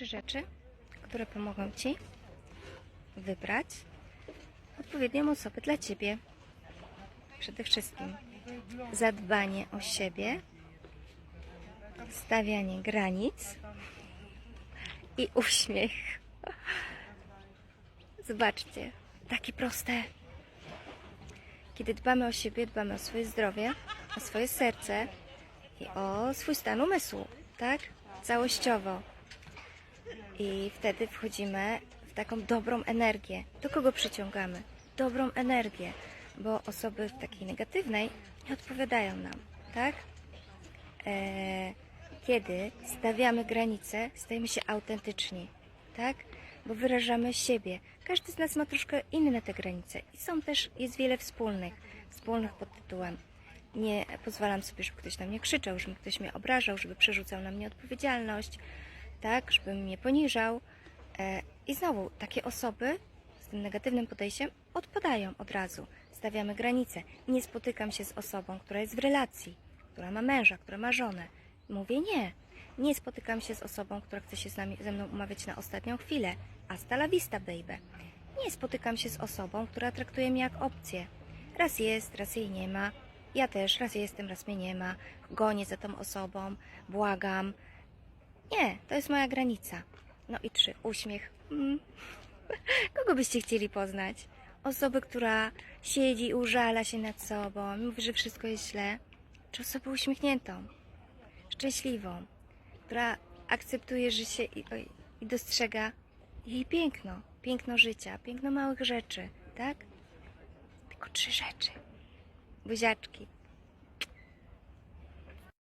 Trzy rzeczy, które pomogą Ci wybrać odpowiednią osobę dla Ciebie. Przede wszystkim zadbanie o siebie, stawianie granic i uśmiech. Zobaczcie, takie proste. Kiedy dbamy o siebie, dbamy o swoje zdrowie, o swoje serce i o swój stan umysłu, tak? Całościowo. I wtedy wchodzimy w taką dobrą energię. Do kogo przyciągamy? Dobrą energię, bo osoby w takiej negatywnej nie odpowiadają nam, tak? Eee, kiedy stawiamy granice, stajemy się autentyczni, tak? Bo wyrażamy siebie. Każdy z nas ma troszkę inne te granice i są też, jest wiele wspólnych, wspólnych pod tytułem nie pozwalam sobie, żeby ktoś na mnie krzyczał, żeby ktoś mnie obrażał, żeby przerzucał na mnie odpowiedzialność, tak, żeby mnie poniżał. E, I znowu, takie osoby z tym negatywnym podejściem odpadają od razu. Stawiamy granice. Nie spotykam się z osobą, która jest w relacji, która ma męża, która ma żonę. Mówię nie. Nie spotykam się z osobą, która chce się z nami, ze mną umawiać na ostatnią chwilę. Hasta la vista, baby. Nie spotykam się z osobą, która traktuje mnie jak opcję. Raz jest, raz jej nie ma. Ja też, raz jestem, raz mnie nie ma. Gonię za tą osobą, błagam. Nie, to jest moja granica. No i trzy, uśmiech. Mm. Kogo byście chcieli poznać? Osobę, która siedzi i użala się nad sobą, mówi, że wszystko jest źle. Czy osobę uśmiechniętą, szczęśliwą, która akceptuje życie i, oj, i dostrzega jej piękno, piękno życia, piękno małych rzeczy, tak? Tylko trzy rzeczy. Buziaczki.